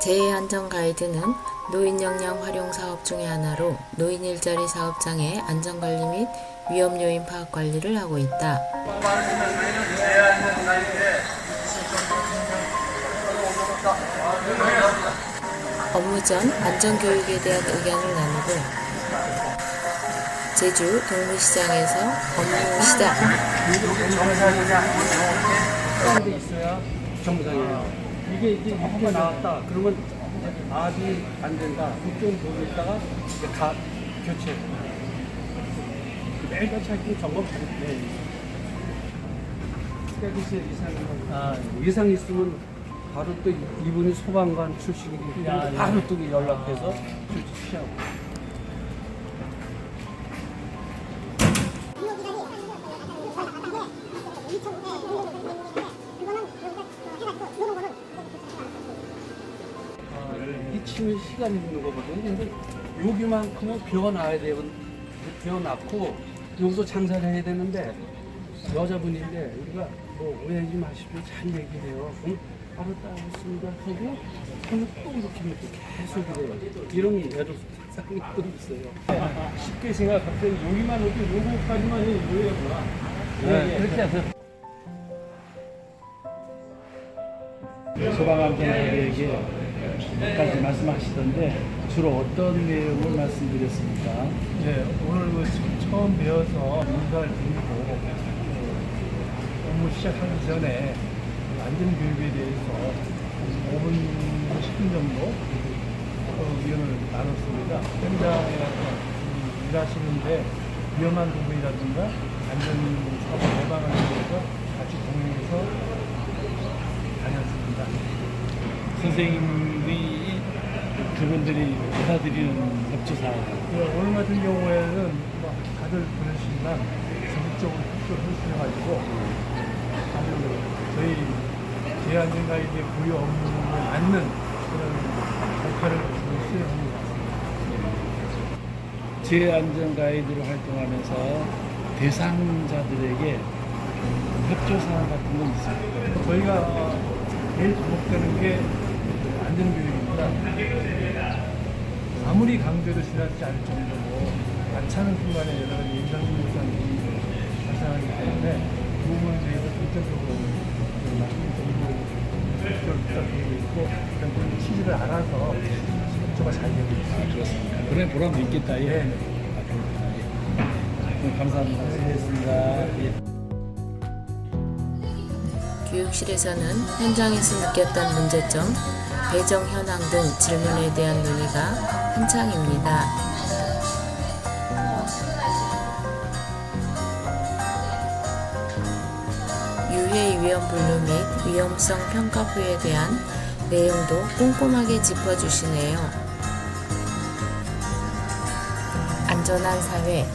재해안전 가이드는 노인 역량 활용 사업 중의 하나로 노인 일자리 사업장의 안전관리 및 위험 요인 파악 관리를 하고 있다. 업무 전 안전 교육에 대한 의견을 나누고 제주 동무시장에서 업무 시작. 돼 있어야 정상이에요. 이게 이제 이렇게 나왔다. 그러면 압이 안 된다. 그쪽 보고 있다가 이제 가 교체. 매일같이 할때 점검 잘해. 깨끗이 이상 아, 이상 있으면 바로 또 이분이 소방관 출신이기 때문에 바로 또 연락해서 조치 취하고. 이 치면 시간이 있는 거거든요. 근데 여기만큼은 비워놔야 돼요. 비워놨고 여기서 장사를 해야 되는데 여자분인데 우리가 뭐 오해하지 마십시오. 잘 얘기해요. 응? 알았다, 알았습니다. 하고 손을 또 이렇게 놓고 계속 그래요. 이런 게 예를 상이 또 있어요. 쉽게 생각할 때 여기만 놓고 요거까지만 해요. 요거구나. 네, 그렇게 하세요. 소방안전에게 까지 말씀하시던데 주로 어떤 내용을 말씀드렸습니까? 네, 오늘 그 처음 배워서 인사를 드리고 어, 업무 시작하기 전에 안전교육에 대해서 5분, 10분 정도 어, 의견을 나눴습니다. 현장에 일하시는데 위험한 부분이라든가 안전 사고 예방하기 위해서 같이 동행해서 다녔습니다. 선생님이 그분들이 받아들이는 협조사항 네, 오늘 같은 경우에는 뭐 다들 그러시지만 적극적으로 협조를 해주셔가지고 아주 저희 제안전가에게 부여 업무에 맞는 그런 역할을 수행하는 것 같습니다. 재안전 가이드로 활동하면서 대상자들에게 협조사항 같은 건 있습니까? 저희가 제일 주목되는 게 안전교육입니다. 아무리 강조해도 지나치지 않을 정도로 많차는 순간에 여러 가지 인상물상이 발생하기 때문에 그 부분에 대해서 전체적으로 말씀드리고 부탁드리고 있고 그런 그 취지를 알아서 협조가 잘 되고 있습니다. 그렇습니까? 그런 보람도 있겠다. 예. 네. 아, 그렇구나. 예. 네, 감사합니다. 수고했습니다. 예. 교육실에서는 현장에서 느꼈던 문제점, 배정 현황 등 질문에 대한 논의가 한창입니다. 유해 위험 분류 및 위험성 평가 후에 대한 내용도 꼼꼼하게 짚어주시네요. 안전한 사회,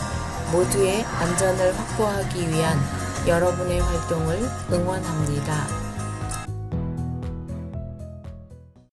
모두의 안전을 확보하기 위한 여러분의 활동을 응원합니다.